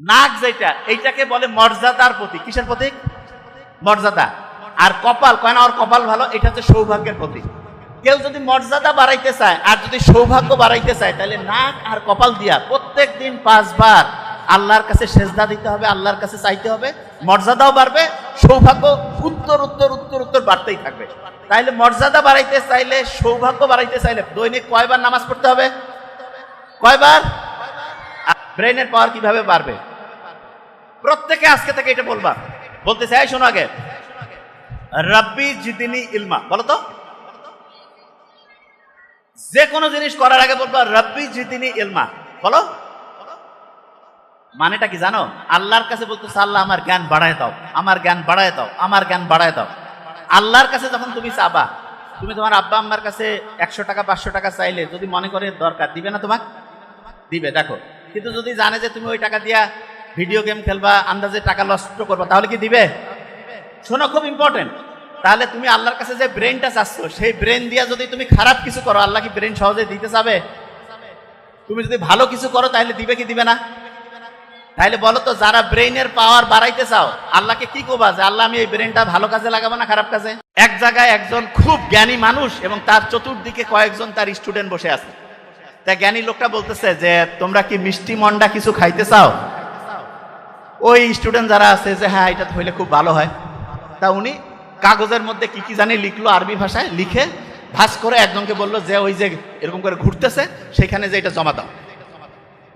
নাক যেটা, এইটাকে বলে মর্যাদার প্রতীক। কিসের প্রতীক? মর্যাদা। আর কপাল কয় না ওর কপাল ভালো? এটা হচ্ছে সৌভাগ্যের প্রতীক। কেউ যদি মর্যাদা বাড়াইতে চায়, আর যদি সৌভাগ্য বাড়াইতে চায়, তাহলে নাক আর কপাল দিয়া প্রত্যেক দিন পাঁচবার আল্লাহর কাছে সেজদা দিতে হবে, আল্লাহর কাছে চাইতে হবে। মর্যাদাও বাড়বে, সৌভাগ্য উত্তর উত্তর উত্তর উত্তর বাড়তেই থাকবে। তাইলে মর্যাদা বাড়াইতে চাইলে, সৌভাগ্য বাড়াইতে চাইলে দৈনিক কয়বার নামাজ পড়তে হবে? কয়বার? ব্রেনের পাওয়ার কীভাবে বাড়বে? প্রত্যেকে আজকে থেকে এটা বলবা। বলতে চাই শোনো আগে। রাব্বি জিদিনি ইলমা। বলো তো। যে কোনো জিনিস করার আগে বলবা, রাব্বি জিদিনি ইলমা। বলো। মানেটা কি জানো? আল্লাহর কাছে বলতেছে, আল্লাহ, আমার জ্ঞান বাড়ায় দাও। আমার জ্ঞান বাড়ায় দাও। আমার জ্ঞান বাড়ায় দাও। আল্লাহর কাছে যখন তুমি চাবা, তুমি তোমার আব্বা আম্মার কাছে একশো টাকা, পাঁচশো টাকা চাইলে যদি মনে করে, দরকার, দিবে না তোমাকে? দিবে। দেখো কিন্তু যদি জানে যে তুমি ওই টাকা দিয়া ভিডিও গেম খেলবা, আন্দাজে টাকা নষ্ট করবা, তাহলে কি দিবে? শোনো, খুব ইম্পর্টেন্ট তাহলে তুমি আল্লাহর কাছে যে ব্রেনটা চাচ্ছ, সেই ব্রেন দিয়া যদি তুমি খারাপ কিছু করো, আল্লাহ কি ব্রেন সহজে দিতে চাবে? তুমি যদি ভালো কিছু করো, তাহলে দিবে কি দিবে না? তাহলে বলো তো, যারা ব্রেইনের পাওয়ার বাড়াইতে চাও আল্লাহকে কি করবা? যে আল্লাহ আমি এই ব্রেনটা ভালো কাজে লাগাবো না খারাপ কাজে? এক জায়গায় একজন খুব জ্ঞানী মানুষ এবং তার চতুর্দিকে কয়েকজন তার স্টুডেন্ট বসে আছে। তা জ্ঞানী লোকটা বলতেছে যে, তোমরা কি মিষ্টি মন্ডা কিছু খাইতে চাও? ওই স্টুডেন্ট যারা আছে যে হ্যাঁ এটা হইলে খুব ভালো হয়। তা উনি কাগজের মধ্যে কি কি জানি লিখলো আরবি ভাষায়, লিখে ভাস করে একজনকে বলল যে, ওই যে এরকম করে ঘুরতেছে, সেখানে যে এটা জমা দাও।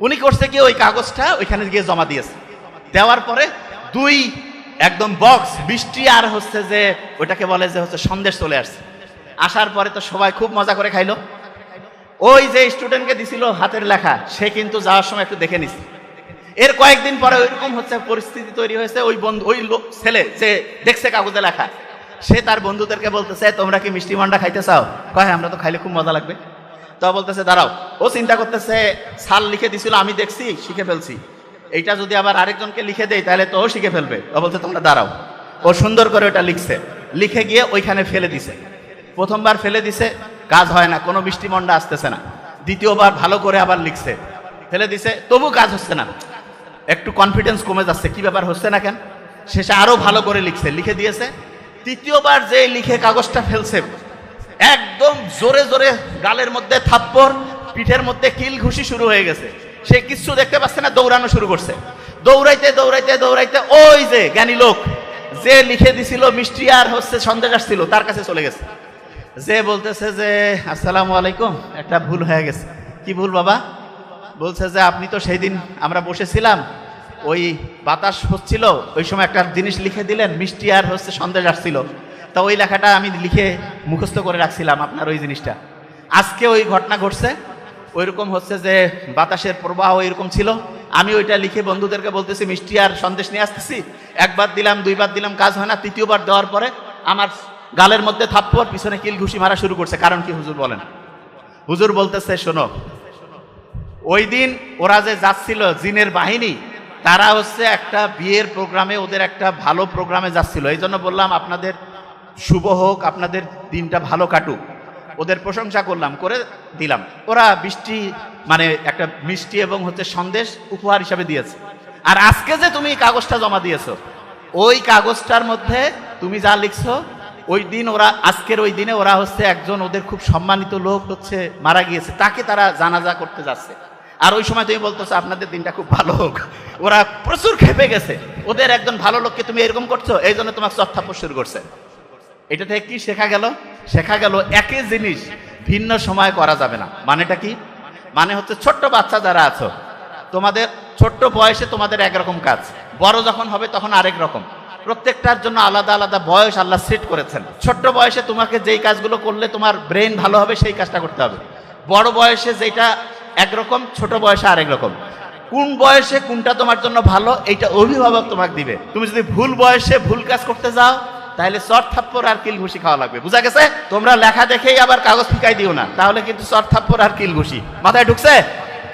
উনি করছে কি, ওই কাগজটা ওইখানে গিয়ে জমা দিয়েছে। দেওয়ার পরে দুই একদম বক্স বৃষ্টি আর হচ্ছে যে ওইটাকে বলে যে হচ্ছে সন্দেশ চলে আসছে। আসার পরে তো সবাই খুব মজা করে খাইলো। ওই যে স্টুডেন্টকে দিছিল হাতের লেখা সে কিন্তু যাওয়ার সময় একটু দেখে নিছে। এর কয়েকদিন পরে ওইরকম হচ্ছে পরিস্থিতি তৈরি হয়েছে ওই বন্ধু ওই লোক ছেলে যে দেখছে কাগজে লেখা সে তার বন্ধুদেরকে বলতেছে তোমরা কি মিষ্টি মন্ডা খাইতে চাও? কয় "হ্যাঁ, আমরা তো খাইলে খুব মজা লাগবে। তো বলতেছে দাঁড়াও। ও চিন্তা করতেছে সাল লিখে দিছিল আমি দেখছি শিখে ফেলছি। এইটা যদি আবার আরেকজনকে লিখে দেই তাহলে তো ও শিখে ফেলবে। ও বলছে তোমরা দাঁড়াও। ও সুন্দর করে ওটা লিখছে। লিখে গিয়ে ওইখানে ফেলে দিছে। প্রথমবার ফেলে দিছে কাজ হয় না, কোনো মিষ্টি মন্ডা আসতেছে না। দ্বিতীয়বার ভালো করে আবার লিখছে, ফেলে দিছে, তবু কাজ হচ্ছে না। একটু কনফিডেন্স কমে যাচ্ছে, কি ব্যাপার হচ্ছে না কেন? শেষে আরও ভালো করে লিখছে, লিখে দিয়েছে। তৃতীয়বার যে লিখে কাগজটা ফেলছে, একদম জোরে জোরে গালের মধ্যে থাপ্পড়, পিঠের মধ্যে কিল ঘুষি শুরু হয়ে গেছে। সে কিচ্ছু দেখতে পাচ্ছে না, দৌড়ানো শুরু করছে। দৌড়াইতে দৌড়াইতে দৌড়াইতে ওই যে জ্ঞানী লোক, যে লিখে দিছিল, মিষ্টি আর হচ্ছে সন্দেশ আসছিল, তার কাছে চলে গেছে। যে বলতেছে যে, আসসালামু আলাইকুম একটা ভুল হয়ে গেছে। কি ভুল বাবা? বলছে যে, আপনি তো সেই দিন আমরা বসেছিলাম, ওই বাতাস হচ্ছিল, ওই সময় একটা জিনিস লিখে দিলেন, মিষ্টি আর হচ্ছে সন্দেশ আসছিল। তা ওই লেখাটা আমি লিখে মুখস্থ করে রাখছিলাম আপনার ওই জিনিসটা। আজকে ওই ঘটনা ঘটছে, ওইরকম হচ্ছে যে বাতাসের প্রবাহ এরকম ছিল। আমি ওইটা লিখে বন্ধুদেরকে বলতেছি, মিষ্টি আর সন্দেশ নিয়ে আসতেছি, একবার দিলাম, দুইবার দিলাম, কাজ হয় না, তৃতীয়বার দেওয়ার পরে আমার গালের মধ্যে থাপ্পড় পিছনে কিল ঘুষি মারা শুরু করছে। কারণ কি হুজুর বলেন? হুজুর বলতেছে, শোনো, ওই দিন ওরা যে যাচ্ছিল জিনের বাহিনী, তারা হচ্ছে একটা বিয়ের প্রোগ্রামে, ওদের একটা ভালো প্রোগ্রামে যাচ্ছিল। এই জন্য বললাম, আপনাদের শুভ হোক, আপনাদের দিনটা ভালো কাটুক। ওদের প্রশংসা করলাম, করে দিলাম। ওরা বৃষ্টি মানে একটা মিষ্টি এবং হচ্ছে সন্দেশ উপহার হিসাবে দিয়েছে। আর আজকে যে তুমি কাগজটা জমা দিয়েছ, ওই কাগজটার মধ্যে তুমি যা লিখছো ওই দিন ওরা, আজকের ওই দিনে ওরা হচ্ছে একজন ওদের খুব সম্মানিত লোক হচ্ছে মারা গিয়েছে। তাকে তারা জানাজা করতে যাচ্ছে। আর ওই সময় তুমি বলতেছো, আপনাদের দিনটা খুব ভালো হোক। ওরা প্রচুর খেপে গেছে। ওদের একজন ভালো লোককে তুমি এরকম করছ? এই জন্য তোমার চর্থাপ্পর শুরু করছে। এটা থেকে কি শেখা গেল? শেখা গেল একই জিনিস, ভিন্ন সময় করা যাবে না। মানেটা কি? মানে হচ্ছে ছোট্ট বাচ্চা যারা আছো, তোমাদের ছোট্ট বয়সে তোমাদের একরকম কাজ। বড় যখন হবে তখন আরেক রকম। প্রত্যেকটার জন্য আলাদা আলাদা বয়স আল্লাহ সেট করেছেন। ছোট্ট বয়সে তোমাকে যেই কাজগুলো করলে তোমার ব্রেন ভালো হবে, সেই কাজটা করতে হবে। বড় বয়সে যেটা একরকম, ছোট বয়সে আরেক রকম। কোন বয়সে কোনটা তোমার জন্য ভালো, এইটা অভিভাবক তোমাকে দিবে। তুমি যদি ভুল বয়সে ভুল কাজ করতে যাও, তাহলে চর থাপ্পর আর কিল ঘুষি খাওয়া লাগবে। বুঝা গেছে? তোমরা লেখা দেখেই আবার কাগজ ফিকাই দিও না। তাহলে কিন্তু চর থাপ্পর আর কিল ঘুষি। মাথায় ঢুকছে?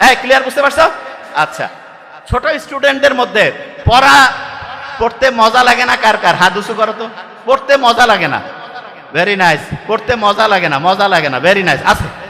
হ্যাঁ ক্লিয়ার বুঝতে পারছ? আচ্ছা। ছোট স্টুডেন্টদের মধ্যে পড়া পড়তে মজা লাগে না কার কার? হাত উঁচু করো তো। পড়তে মজা লাগে না। ভেরি নাইস পড়তে মজা লাগে না, মজা লাগে না। ভেরি নাইস আছে?